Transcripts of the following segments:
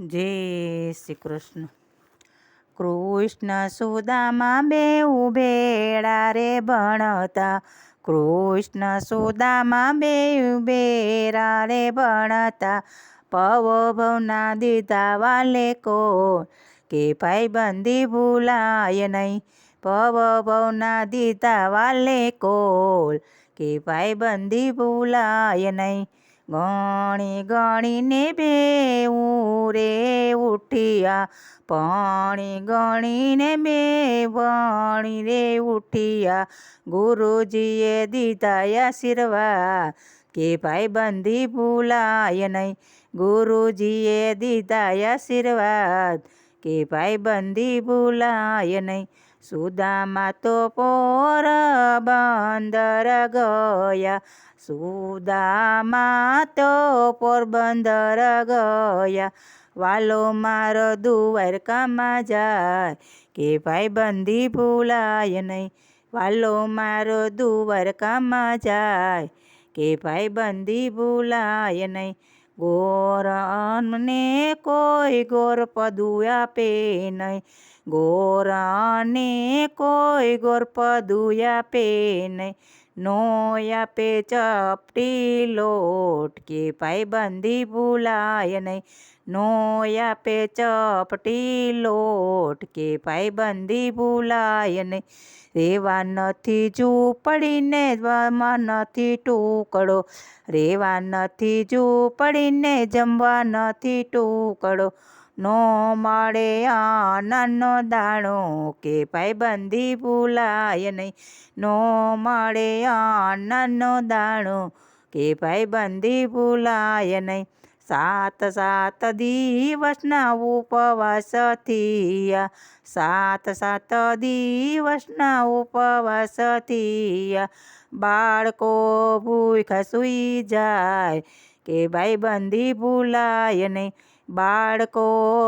જય શ્રી કૃષ્ણ. કૃષ્ણ સુદામા બે ભેળા રે ભણતા. કૃષ્ણ સુદામા બે ઉભેરા રે ભણતા. પવ ભવના દીધા વાલે કો કે ભાઈ બંધી ભૂલાય નહીં. પવ ભવના દીધા વાલે કોલ કે ભાઈ બંધી ભૂલાય નહીં. ગણી ગણીને બેવું રે ઉઠિયા, પાણી ગણીને બે વણી રે ઉઠિયા. ગુરુજીએ દીધા આશીર્વાદ કે ભાઈ બંધી ભૂલાય નહીં. ગુરુજીએ દીધા આશીર્વાદ કે ભાઈ બંધી ભૂલાય નહીં. સુદામા તો પોર બંદર ગયા. સુદામા તો પોરબંદર ગયા. વાલો મારો દુવારકામાં જાય કે ભાઈ બંધી ભૂલાય નહીં. વાલો મારો દુવારકામાં જાય કે ભાઈ બંધી ભૂલાય નહીં. ગોરને કોઈ ગોર પદું આપે નહીં. ગોરાને કોઈ ગોર પદું આપે નહીં. નો આપે ચપટી લોટ કે ભાઈ બંધી ભૂલાય નહીં. નો આપે ચપટી લોટ કે ભાઈ બંધી ભૂલાય નહીં. રેવા નથી ઝૂંપડીને જમવા નથી ટુકડો. રેવા નથી ઝૂંપડીને જમવા નથી ટુકડો. નો મળે આનંદનો દાણો કે ભાઈ બંધી ભૂલાય નહીં. નો મળે આનંદનો દાણો કે ભાઈ બંધી ભૂલાય નહીં. સાત સાત દિવસના ઉપવાસથી સાત સાત દિવસના ઉપવાસથી બાળકો ભૂખ સૂઈ જાય કે ભાઈ બંધી ભૂલાય નહીં. બાળકો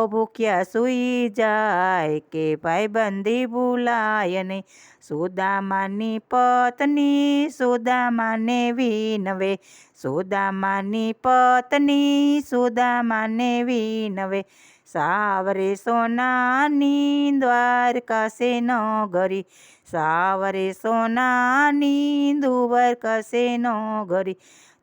ભૂખ્યા સૂઈ જાય કે ભાઈ બંધી ભૂલાય નહીં. સુદામાની પત્ની સુદામાને વિનવે. સુદામાની પત્ની સુદામાને વિનવે. સાવરે સોનાની ન નગરી. સાવરે સોનાની ન નગરી.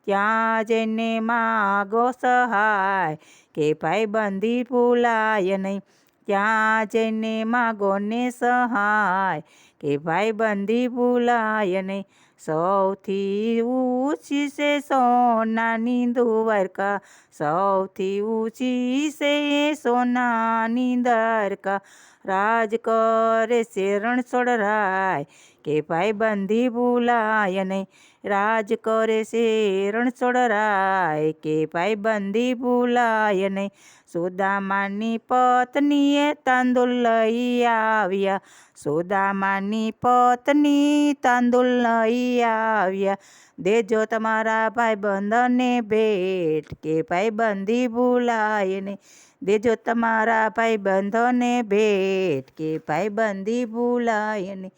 ત્યાં જઈને માગો સહાય, કે ભાઈ બંદી ભૂલાય નહીં. ત્યાં જઈને માગો ને સહાય, કે ભાઈ બંદી ભૂલાય નહીં. સૌથી ઊંચી છે સોનાની દ્વારકા, સૌથી ઊંચી છે સોનાની દ્વારકા. રાજ કરે શેરણ છોડરાય, કે ભાઈ બંદી ભૂલાય નહીં. રાજ કરે છે રણછોડરાય કે ભાઈ બંદી ભૂલાય નહીં. સુદામાની પત્નીએ તાંદુલ લઈ આવ્યા. સુદામાની પત્ની તાંદુલ લઈ આવ્યા. દેજો તમારા ભાઈ બંધને ભેટ કે ભાઈ બંદી ભૂલાય નહીં. દેજો તમારા ભાઈ બંધોને ભેટ કે ભાઈ બંદી ભૂલાય નહીં.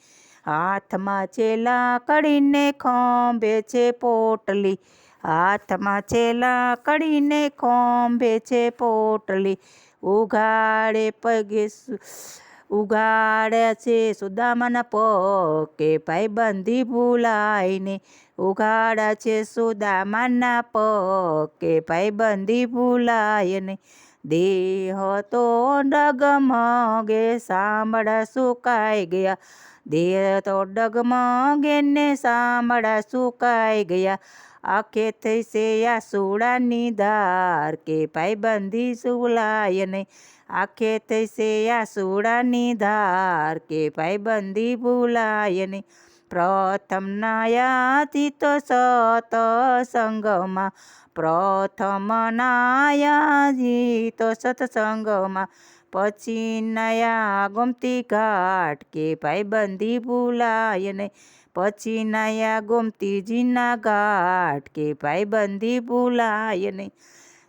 હાથમાં છેલા કડીને ખોંભે છે પોટલી. હાથમાં છેલા કડીને ખોંભે છે પોટલી. ઉઘાડે પગે ઉઘાડ્યા છે સુદામાના પગ ભાઈ બંધી ભૂલાઈને. ઉઘાડા છે સુદામાના પગ ભાઈ બંધી ભૂલાય નહીં દેહ તો ડગમગે, સાંભળા સુકાઈ ગયા. દેહ તો ડગમગે ને સાંભળા સુકાઈ ગયા. આખે થઈ આ સુડાની ધાર કે ભાઈ બંધી સુલાય નહીં. આખે થઈ આ સુડાની ધાર કે ભાઈ બંધી ભૂલાય નહીં. પ્રથમ નાયાથી તો સતસંગમાં પ્રથમ નાયાથી તો સત્સંગમાં પછી નયા ગોમતી ઘાટ કે ભાઈ બંધી ભૂલાય નહીં. પછી નયા ગોમતીજીના ઘાટ કે ભાઈ બંધી ભૂલાય નહીં.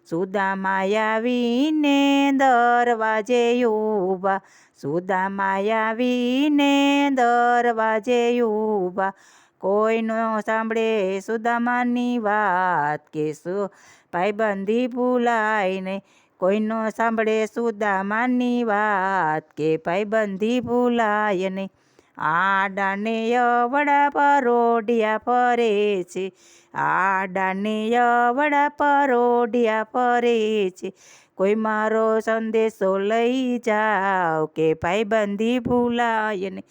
સુદામાયાવીને દરવાજે ઊભા. સુદામાયાવીને દરવાજે ઊભા. કોઈનો સાંભળે સુદામાની વાત કે શું ભાઈબંધી ભૂલાય નહીં. કોઈનો સાંભળે સુદામાની વાત કે ભાઈબંધી ભૂલાય નહીં. આડાને અવડા પરોઢિયા ફરે છે. આડાને અવડા પરોઢિયા ફરે છે. કોઈ મારો સંદેશો લઈ જાઓ કે ભાઈબંધી ભૂલાય નહીં.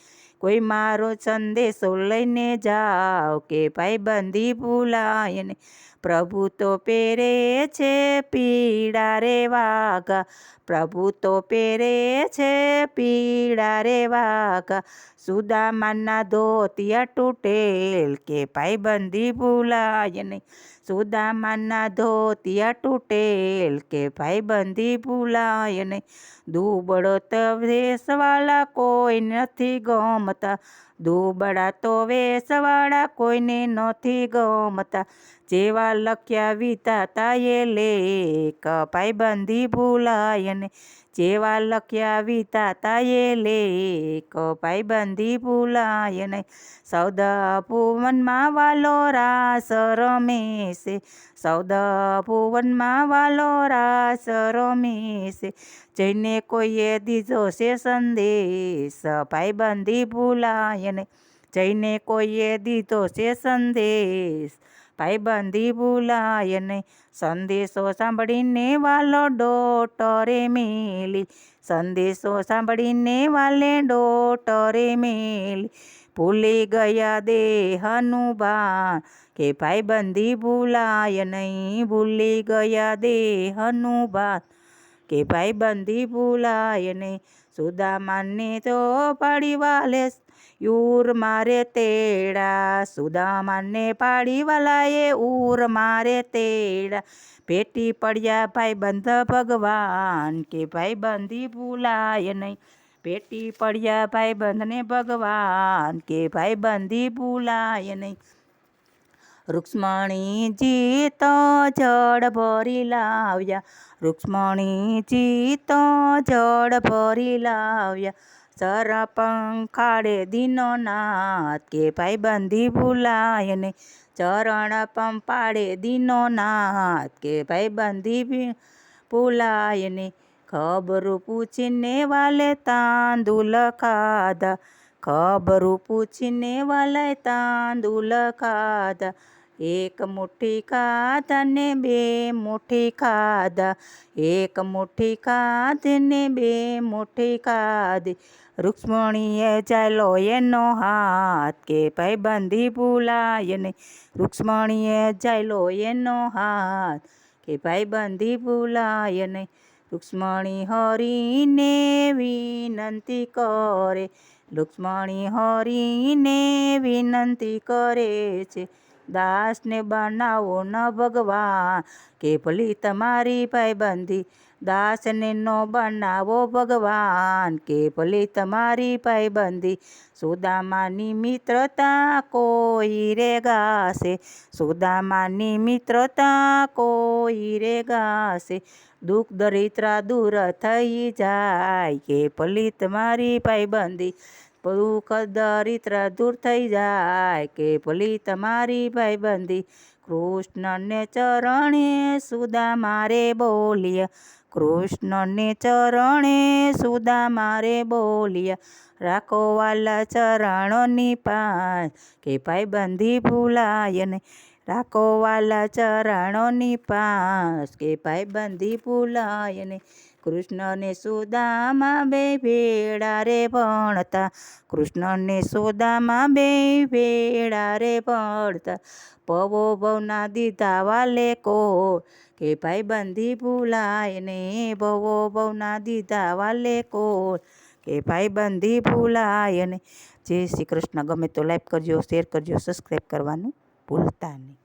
કોઈ મારો સંદેશો લઈને જાઓ કે ભાઈબંધી ભૂલાય ને પ્રભુ તો પહેરે છે પીડા રે વાઘા. પ્રભુ તો પહેરે છે પીડા રે વાઘા. સુદામાના ધોતિયા તૂટેલ કે ભાઈબંધી ભૂલાય નહીં સુદામાના ધોતિયા તૂટેલ કે ભાઈબંધી ભૂલાય નહીં દુબળો તવેશવાળા વેશવાળા કોઈ નથી ગમતા. ಮತ್ತು દુબળા તો વેસવાળા કોઈને નથી ગમતા. જેવા લખ્યા વિધાતા એ લેખ ભાઈબંધી ભૂલાય ને જેવા લખ્યા વિધાતા એ લેખ ભાઈબંધી ભૂલાય ને સૌદા ભુવનમાં વાલો રાસ રમેશે. સૌદા ભુવનમાં વાલો રાસ રમેશે. જઈને કોઈએ દીધો છે સંદેશ ભાઈબંધી ભૂલાય ને જઈને કોઈએ દીધો છે સંદેશ. ભાઈબંધી ભૂલાય નહીં સંદેશો સાંભળીને વાલો ડોટરે મેલી. સંદેશો સાંભળીને વાલે ડોટરે મેલી. ભૂલી ગયા દેહનું ભાન કે ભાઈબંધી ભૂલાય નહીં. ભૂલી ગયા દેહનું ભાન કે ભાઈ બંધી ભૂલાય નહીં સુદામાને તો પાડી વાલે યુર મારે તેડા સુદામાને પાડી વાલાએ ઉર મારે તેડા. ભેટી પડ્યા ભાઈ બંધ ભગવાન, કે ભાઈ બંધી ભૂલાય નહીં ભેટી પડ્યા ભાઈ બંધને ભગવાન, કે ભાઈ બંધી ભૂલાય નહીં રૂક્ષ્મણીજી તો જળ ભરી લાવ્યા. રૂક્ષ્મણીજી તો જળ ભરી લાવ્યા. સર પંખાડે નાથ કે ભાઈબંધી ભૂલાય ને ચરણ પંપાડે દીનો નાથ કે ભાઈબંધી ભૂલાય ને ખબરું પૂછીને વાલે તાંદુલ ખાધા. ખબરું પૂછીને વાલે તાંદુલ ખાધા. એક મુઠ્ઠી ખાધા ને બે મુઠ્ઠી ખાધા એક મુઠ્ઠી ખાધી ને બે મુઠ્ઠી ખાધી રૂક્ષ્મણીએ ચાલો એનો હાથ કે ભાઈબંધી ભૂલાય ને રૂક્ષ્મણીએ ચાલો એનો હાથ કે ભાઈ બંધી ભૂલાય નહીં રૂક્ષ્મણી હરીને વિનંતી કરે લુક્ષ્મણી હરીને વિનંતી કરે છે. દાસને બનાવો ન ભગવાન, કે ભલી તમારી પાયબંધી. દાસને નો બનાવો ભગવાન, કે ભલી તમારી પાયબંધી. સુદામાની મિત્રતા કોઈ રે ગાશે, સુદામાની મિત્રતા કોઈ રે ગાશે. દુઃખ દરિદ્રા દૂર થઈ જાય, કે ભલી તમારી પાયબંધી. દરિદ્ર દૂર થઈ જાય કે ભલી તમારી ભાઈબંધી. કૃષ્ણને ચરણે સુદા મારે બોલ્યા કૃષ્ણને ચરણે સુદા મારે બોલ્યા રાખો વાલા ચરણોની પાસ કે ભાઈબંધી ભૂલાય ને રાખો વાલા ચરણોની પાસ કે ભાઈબંધી ભૂલાય ને કૃષ્ણને સુદામાં બે ભેડા રે ભણતા. કૃષ્ણને સુદામાં બે ભેડા રે ભણતા. પવો ભવના દીધા વાલે કો કે ભાઈ બંધી ભૂલાય ને ભવો ભવના દીધા વાલે કો કે ભાઈ બંધી ભૂલાય ને જય શ્રી કૃષ્ણ. ગમે તો લાઈક કરજો શેર કરજો સબસ્ક્રાઈબ કરવાનું ભૂલતા નહીં.